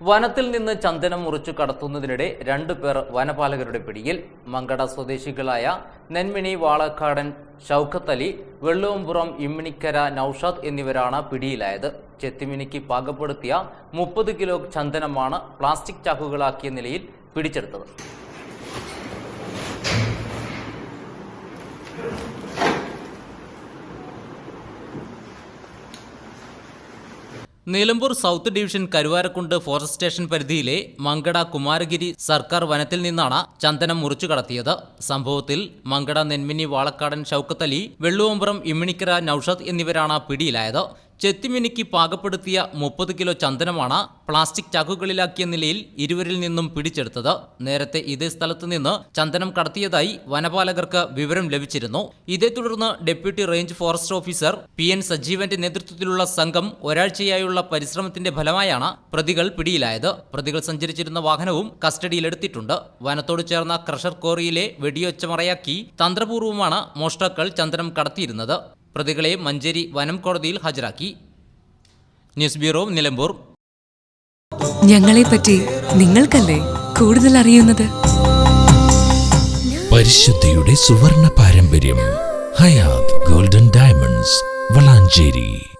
വനത്തിൽ നിന്ന് ചന്ദനം മുറിച്ചു കടത്തുന്നതിനിടെ രണ്ടു പേർ വനപാലകരുടെ പിടിയിൽ. മങ്കട സ്വദേശികളായ നെന്മിണി വാളക്കാടൻ ഷൗഖത്ത് അലി വെള്ളവുംപുറം ഇമ്മിണിക്കര നൌഷാദ് എന്നിവരാണ് പിടിയിലായത്. ചെത്തിമിനിക്ക് പാകപ്പെടുത്തിയ മുപ്പത് കിലോ ചന്ദനമാണ് പ്ലാസ്റ്റിക് ചാക്കുകളാക്കിയ നിലയിൽ പിടിച്ചെടുത്തത്. Nilambur south division Karuvarakundu forest station പരിധിയിലെ മങ്കട കുമാരഗിരി സർക്കാർ വനത്തിൽ നിന്നാണ് ചന്ദനം മുറിച്ചു കടത്തിയത്. സംഭവത്തിൽ മങ്കട നെന്മിനി വാളക്കാടൻ ഷൌക്കത്തലി വെള്ളുവമ്പുറം ഇമ്മിണിക്കര നൌഷദ് എന്നിവരാണ് പിടിയിലായത്. ചെത്തിമിനിക്ക് പാകപ്പെടുത്തിയ മുപ്പത് കിലോ ചന്ദനമാണ് പ്ലാസ്റ്റിക് ചാക്കുകളിലാക്കിയ നിലയിൽ ഇരുവരിൽ നിന്നും പിടിച്ചെടുത്തത്. നേരത്തെ ഇതേ സ്ഥലത്ത് നിന്ന് ചന്ദനം കടത്തിയതായി വനപാലകർക്ക് വിവരം ലഭിച്ചിരുന്നു. ഇതേ തുടർന്ന് deputy range forest officer P N സജീവന്റെ നേതൃത്വത്തിലുള്ള സംഘം ഒരാഴ്ചയായുള്ള പരിശ്രമത്തിന്റെ ഫലമായാണ് പ്രതികൾ പിടിയിലായത്. പ്രതികൾ സഞ്ചരിച്ചിരുന്ന വാഹനവും കസ്റ്റഡിയിലെടുത്തിട്ടുണ്ട്. വനത്തോട് ചേർന്ന ക്രഷർ കോറിയിലെ വെടിയൊച്ച മറയാക്കി തന്ത്രപൂർവമാണ് മോഷ്ടാക്കൾ ചന്ദനം കടത്തിയിരുന്നത്. പ്രതികളെ മഞ്ചേരി വനം കോടതിയിൽ ഹാജരാക്കി. News bureau Nilambur. ഞങ്ങളെപ്പറ്റി നിങ്ങൾക്കല്ലേ കൂടുതൽ അറിയുന്നത്? പരിശുദ്ധിയുടെ സുവർണ പാരമ്പര്യം ഹയാത് ഗോൾഡൻ ഡയമണ്ട്സ് വളാഞ്ചേരി.